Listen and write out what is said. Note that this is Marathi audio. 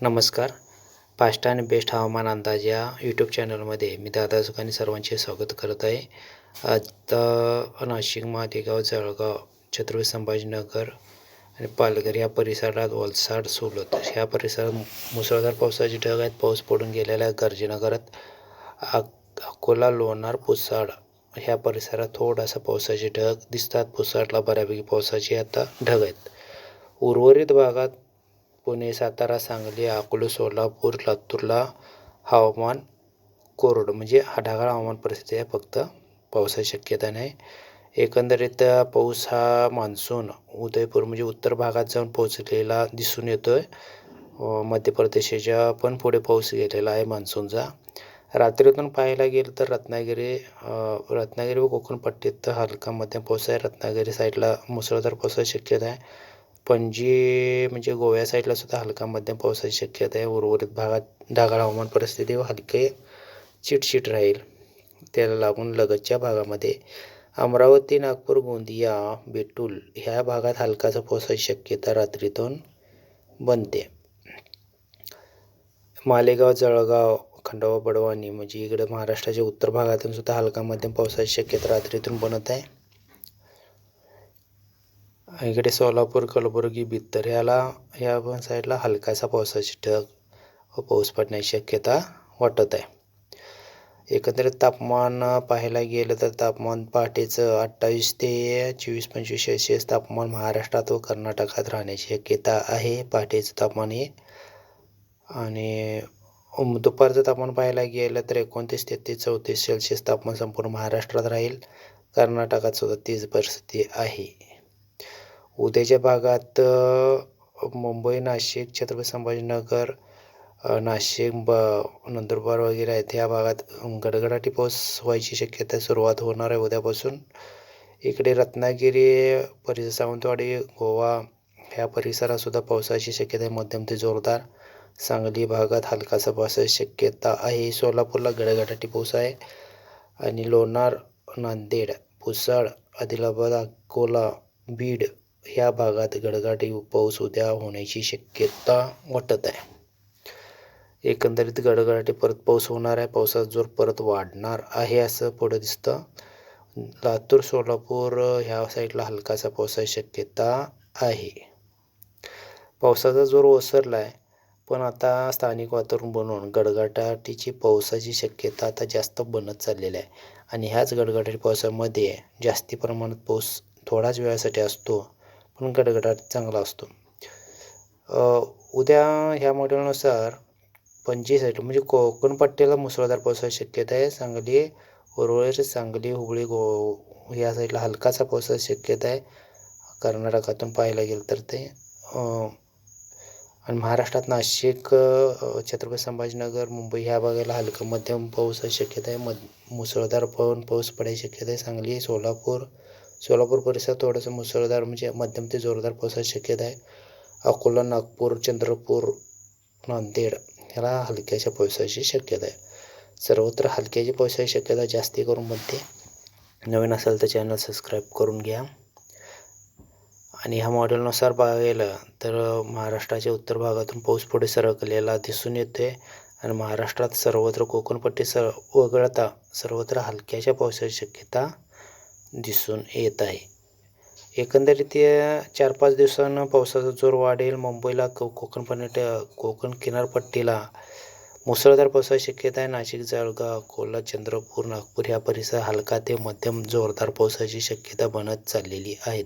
नमस्कार. फास्ट आणि बेस्ट हवामान अंदाज या यूट्यूब चॅनलमध्ये मी दादा सुखाने सर्वांचे स्वागत करत आहे. आता नाशिक मादेगाव जळगाव छत्रपती संभाजीनगर आणि पालघर या परिसरात वलसाड सोलत ह्या परिसरात मुसळधार पावसाचे ढग आहेत. पाऊस पडून गेलेला गर्जनगरात अक अकोला लोणार पुसाड ह्या परिसरात थोडासा पावसाचे ढग दिसतात. पुसाडला बऱ्यापैकी पावसाचे आता ढग आहेत. उर्वरित भागात पुणे सातारा सांगली अकोला सोलापूर लातूरला हवामान कोरडं म्हणजे हा ढगाळ हवामान परिस्थिती आहे फक्त. पावसाची शक्यता नाही. एकंदरीत पाऊस हा मान्सून उदयपूर म्हणजे उत्तर भागात जाऊन पोहोचलेला दिसून येतो आहे मध्य प्रदेशाच्या पण पुढे पाऊस गेलेला आहे मान्सूनचा. रात्रीतून पाहायला गेलं तर रत्नागिरी रत्नागिरी व कोकण पट्टीत हलका मध्यम पाऊस आहे. रत्नागिरी साईडला मुसळधार पावसाची शक्यता आहे. पणजी म्हणजे गोव्या साईडला सुद्धा हलका मध्यम पावसाची शक्यता आहे. उर्वरित भागात ढगाळ हवामान परिस्थिती व हलके चिटचिट राहील. त्याला लागून लगतच्या भागामध्ये अमरावती नागपूर गोंदिया बेटूल ह्या भागात हलकाचा पावसाची शक्यता रात्रीतून बनते. मालेगाव जळगाव खंडवा बडवानी म्हणजे इकडे महाराष्ट्राच्या उत्तर भागातून सुद्धा हलका मध्यम पावसाची शक्यता रात्रीतून बनत आहे. इकडे सोलापूर कलबुर्गी बित्तर ह्याला ह्या पण साईडला हलकासा पावसाची ढग व पाऊस पडण्याची शक्यता वाटत आहे. एकंदरीत तापमान पाहायला गेलं तर तापमान पहाटेचं अठ्ठावीस ते चोवीस पंचवीस सेल्सिअस तापमान महाराष्ट्रात व कर्नाटकात राहण्याची शक्यता आहे. पहाटेचं तापमान हे. आणि दुपारचं तापमान पाहायला गेलं तर एकोणतीस तेहतीस चौतीस सेल्सिअस तापमान संपूर्ण महाराष्ट्रात राहील. कर्नाटकात सुद्धा तीच परिस्थिती आहे. उद्याच्या भागात मुंबई नाशिक छत्रपती संभाजीनगर नाशिक ब नंदुरबार वगैरे आहेत. ह्या भागात गडगडाटी पाऊस व्हायची शक्यता सुरुवात होणार आहे उद्यापासून. इकडे रत्नागिरी परिसर सावंतवाडी गोवा ह्या परिसरातसुद्धा पावसाची शक्यता आहे. मध्यम ते जोरदार सांगली भागात हलकासा पावसाची शक्यता आहे. सोलापूरला गडगडाटी पाऊस आहे. आणि लोणार नांदेड पुसळ आदिलाबाद अकोला बीड ह्या भागात गडगाटी पाऊस उद्या होण्याची शक्यता वाटत आहे. एकंदरीत गडगडाटी परत पाऊस होणार आहे. पावसाचा जोर परत वाढणार आहे असं पुढं दिसतं. लातूर सोलापूर ह्या साईडला हलकासा पावसाची शक्यता आहे. पावसाचा जोर ओसरला आहे पण आता स्थानिक वातावरण बनवून गडगडाटीची पावसाची शक्यता आता जास्त बनत चाललेली आहे. आणि ह्याच गडगडाटी पावसामध्ये जास्ती प्रमाणात पाऊस थोड्याच वेळासाठी असतो. पण गडगडाट चांगला असतो. उद्या ह्या मॉडेलनुसार पंचवीस साईड म्हणजे कोकण पट्ट्याला मुसळधार पावसाची शक्यता आहे सांगली उर्वरित सांगली हुबळी गो या साईडला हलकासा पावसाची शक्यता आहे. कर्नाटकातून पाहायला गेलं तर ते आणि महाराष्ट्रात नाशिक छत्रपती संभाजीनगर मुंबई ह्या भागाला हलकं मध्यम पाऊस शक्यता आहे. मध मुसळधार पण पाऊस पडायची शक्यता आहे. सांगली सोलापूर सोलापूर परिसरात थोडंसं मुसळधार म्हणजे मध्यम ते जोरदार पावसाची शक्यता आहे. अकोला नागपूर चंद्रपूर नांदेड ह्याला हलक्याच्या पावसाची शक्यता आहे. सर्वत्र हलक्याची पावसाची शक्यता जास्ती करून मध्ये. नवीन असेल तर चॅनल सबस्क्राईब करून घ्या. आणि ह्या मॉडेलनुसार बघायला तर महाराष्ट्राच्या उत्तर भागातून पाऊस पुढे सरकलेला दिसून येते आणि महाराष्ट्रात सर्वत्र कोकणपट्टी सर वगळता सर्वत्र हलक्याच्या पावसाची शक्यता दिसून येत आहे. एकंदरीत चार पाच दिवसानं पावसाचा जोर वाढेल. मुंबईला को कोकण कोकण किनारपट्टीला मुसळधार पावसाची शक्यता आहे. नाशिक जळगाव अकोला चंद्रपूर नागपूर ह्या परिसर हलका ते मध्यम जोरदार पावसाची शक्यता बनत चाललेली आहे.